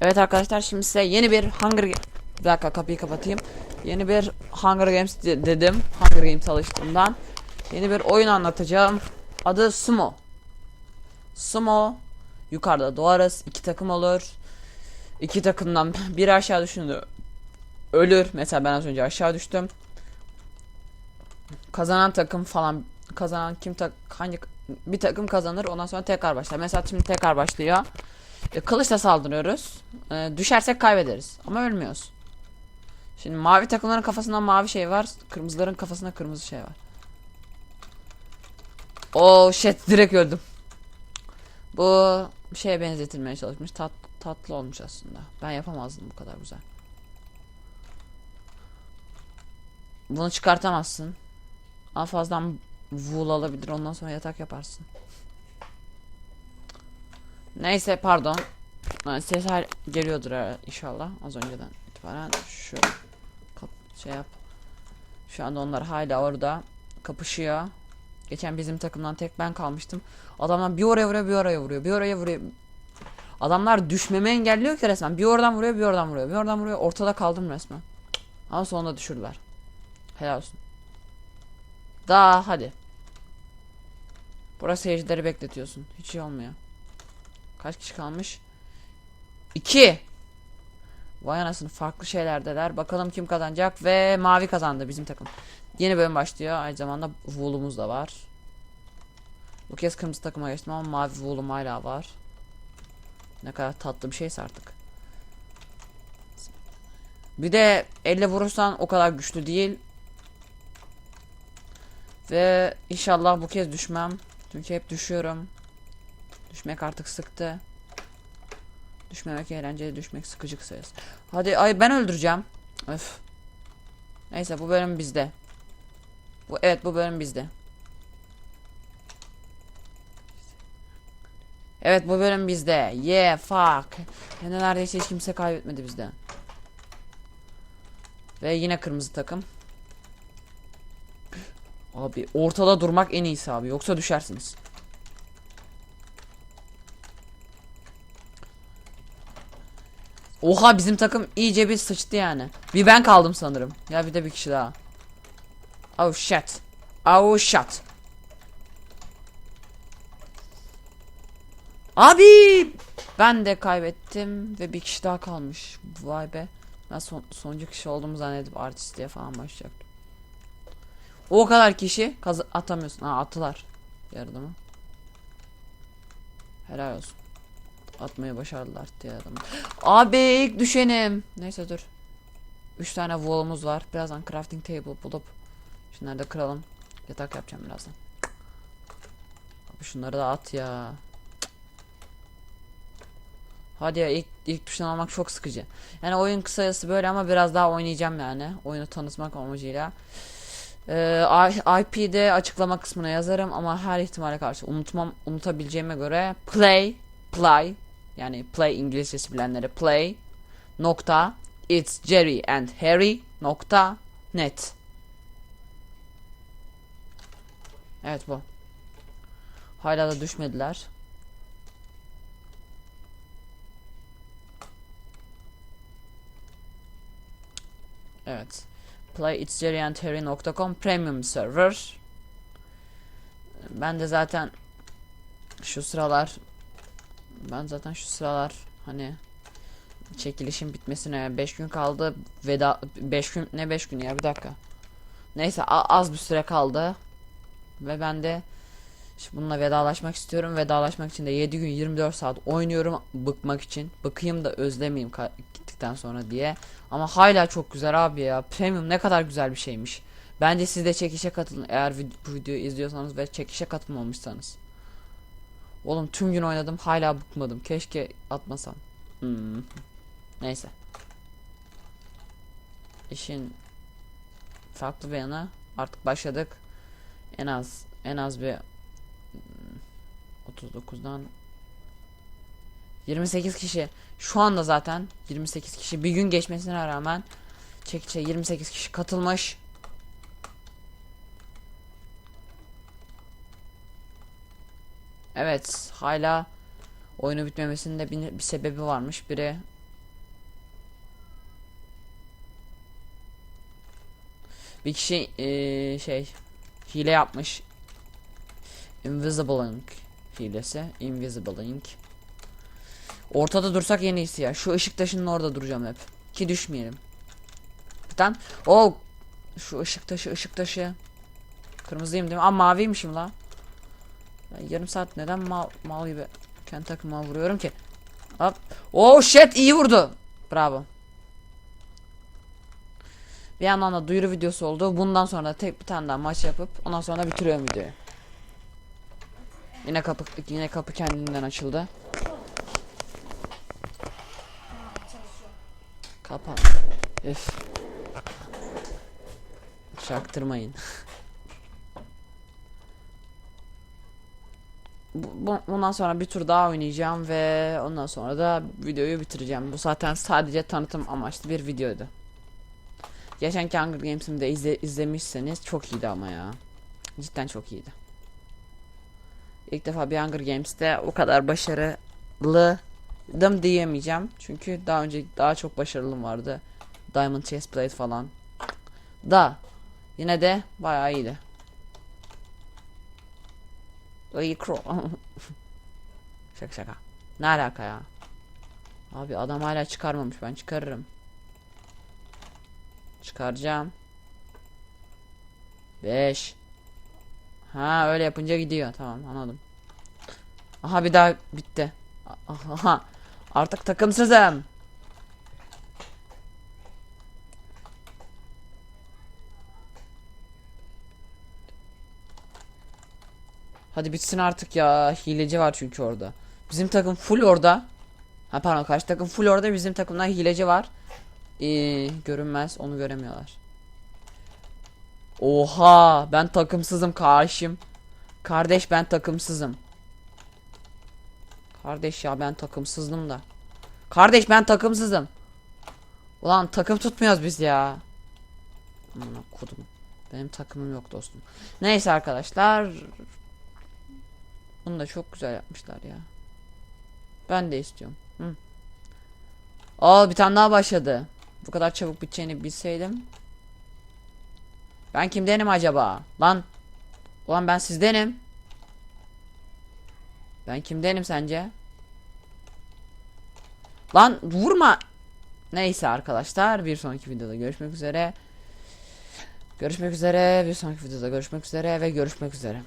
Evet arkadaşlar şimdi size yeni bir Hunger Bir dakika kapıyı kapatayım. Yeni bir Hunger Games de- dedim. Hunger Games alıştığımdan. Yeni bir oyun anlatacağım. Adı Sumo. Sumo yukarıda doğarız. iki takım olur. İki takımdan biri aşağı düşündü. Ölür. Mesela ben az önce aşağı düştüm. Kazanan takım falan kazanan kim tak hangi bir takım kazanır ondan sonra tekrar başlar. Mesela şimdi tekrar başlıyor. E, kılıçla saldırıyoruz. E, düşersek kaybederiz. Ama ölmüyoruz. Şimdi mavi takımların kafasında mavi şey var. Kırmızıların kafasında kırmızı şey var. Oh shit direkt öldüm. Bu şeye benzetilmeye çalışmış. Tat, tatlı olmuş aslında. Ben yapamazdım bu kadar güzel. Bunu çıkartamazsın. Ama fazladan wool alabilir. Ondan sonra yatak yaparsın. Neyse pardon. Sesler geliyordur inşallah az önceden itibaren şu şey yap. Şu anda onlar hala orada kapışıyor. Geçen bizim takımdan tek ben kalmıştım. Adamlar bir oraya vuruyor, bir oraya vuruyor, bir oraya vuruyor. Adamlar düşmemi engelliyor ki resmen. Bir oradan vuruyor, bir oradan vuruyor, bir oradan vuruyor. Ortada kaldım resmen. Ama sonunda düşürdüler. Helal olsun. Daha hadi. Burası seyircileri bekletiyorsun. Hiç iyi olmuyor. Kaç kişi kalmış? 2. Vay anasını farklı şeylerdeler. Bakalım kim kazanacak ve mavi kazandı bizim takım. Yeni bölüm başlıyor. Aynı zamanda wool'umuz da var. Bu kez kırmızı takıma geçtim ama mavi wool'um hala var. Ne kadar tatlı bir şeyse artık. Bir de elle vurursan o kadar güçlü değil. Ve inşallah bu kez düşmem. Çünkü hep düşüyorum. Düşmek artık sıktı. Düşmemek eğlenceli, düşmek sıkıcı sayız. Hadi ay ben öldüreceğim. Öf. Neyse bu bölüm bizde. Bu evet bu bölüm bizde. Evet bu bölüm bizde. Yeah fuck. De neredeyse hiç kimse kaybetmedi bizden. Ve yine kırmızı takım. Abi ortada durmak en iyisi abi yoksa düşersiniz. Oha bizim takım iyice bir sıçtı yani. Bir ben kaldım sanırım. Ya bir de bir kişi daha. Oh shit. Oh shit. Abi ben de kaybettim ve bir kişi daha kalmış. Vay be. Ben son, sonuncu kişi olduğumu zannedip artistliğe falan başlayacaktım. O kadar kişi atamıyorsun. Ha attılar. Yardım? Helal olsun. Atmayı başardılar diye adamı. Abi ilk düşenim. Neyse dur. 3 tane wall'umuz var. Birazdan crafting table bulup şunları da kıralım. Yatak yapacağım birazdan. Abi şunları da at ya. Hadi ya ilk, ilk tuştan almak çok sıkıcı. Yani oyun kısası böyle ama biraz daha oynayacağım yani. Oyunu tanıtmak amacıyla. Ee, IP'de açıklama kısmına yazarım ama her ihtimale karşı unutmam unutabileceğime göre play play yani play İngilizcesi bilenlere play nokta it's Jerry and Harry nokta net. Evet bu. Hala da düşmediler. Evet. Playitsjerryandharry.com premium server. Ben de zaten şu sıralar ben zaten şu sıralar hani çekilişin bitmesine 5 gün kaldı. Veda 5 gün ne 5 gün ya? Bir dakika. Neyse az bir süre kaldı. Ve ben de işte bununla vedalaşmak istiyorum. Vedalaşmak için de 7 gün 24 saat oynuyorum bıkmak için. Bıkayım da özlemeyeyim gittikten sonra diye. Ama hala çok güzel abi ya. Premium ne kadar güzel bir şeymiş. Bence siz de çekişe katılın. Eğer bu videoyu izliyorsanız ve çekişe katılmamışsanız Oğlum tüm gün oynadım hala bıkmadım. Keşke atmasam. Hmm. Neyse. İşin farklı bir yanı artık başladık. En az en az bir hmm, 39'dan 28 kişi şu anda zaten 28 kişi bir gün geçmesine rağmen çekiçe 28 kişi katılmış. Evet hala oyunu bitmemesinin de bir, bir sebebi varmış. Biri bir kişi ee, şey hile yapmış. Invisible Ink hilesi. Invisible Ink. Ortada dursak en iyisi ya. Şu ışık taşının orada duracağım hep. Ki düşmeyelim. Bir tane. Oh! Şu ışık taşı ışık taşı. Kırmızıyım değil mi? Aa maviymişim la. Ben yarım saat neden mal, mal gibi kendi takıma vuruyorum ki? Hop. Oh shit iyi vurdu. Bravo. Bir yandan da duyuru videosu oldu. Bundan sonra tek bir tane daha maç yapıp ondan sonra bitiriyorum videoyu. Yine kapı yine kapı kendinden açıldı. Kapan. Üf. Çaktırmayın. Bu- bu- Bundan sonra bir tur daha oynayacağım ve ondan sonra da videoyu bitireceğim. Bu zaten sadece tanıtım amaçlı bir videoydu. Geçenki Hunger Games'imi de izle, izlemişseniz çok iyiydi ama ya. Cidden çok iyiydi. İlk defa bir Hunger Games'te o kadar başarılıydım diyemeyeceğim. Çünkü daha önce daha çok başarılım vardı. Diamond Chestplate falan. Da yine de bayağı iyiydi. Ay kro. şaka şaka. Ne alaka ya? Abi adam hala çıkarmamış ben çıkarırım. Çıkaracağım. 5 Ha öyle yapınca gidiyor. Tamam anladım. Aha bir daha bitti. Aha. Artık takımsızım. Hadi bitsin artık ya. Hileci var çünkü orada. Bizim takım full orada. Ha pardon karşı takım full orada. Bizim takımda hileci var. Ee, görünmez. Onu göremiyorlar. Oha ben takımsızım karşım. Kardeş ben takımsızım. Kardeş ya ben takımsızdım da. Kardeş ben takımsızım. Ulan takım tutmuyoruz biz ya. Aman kodum. Benim takımım yok dostum. Neyse arkadaşlar. Bunu da çok güzel yapmışlar ya. Ben de istiyorum. Hı. Aa bir tane daha başladı. Bu kadar çabuk biteceğini bilseydim. Ben kimdenim acaba? Lan. Ulan ben sizdenim. Ben kimdenim sence? Lan vurma. Neyse arkadaşlar bir sonraki videoda görüşmek üzere. Görüşmek üzere. Bir sonraki videoda görüşmek üzere ve görüşmek üzere.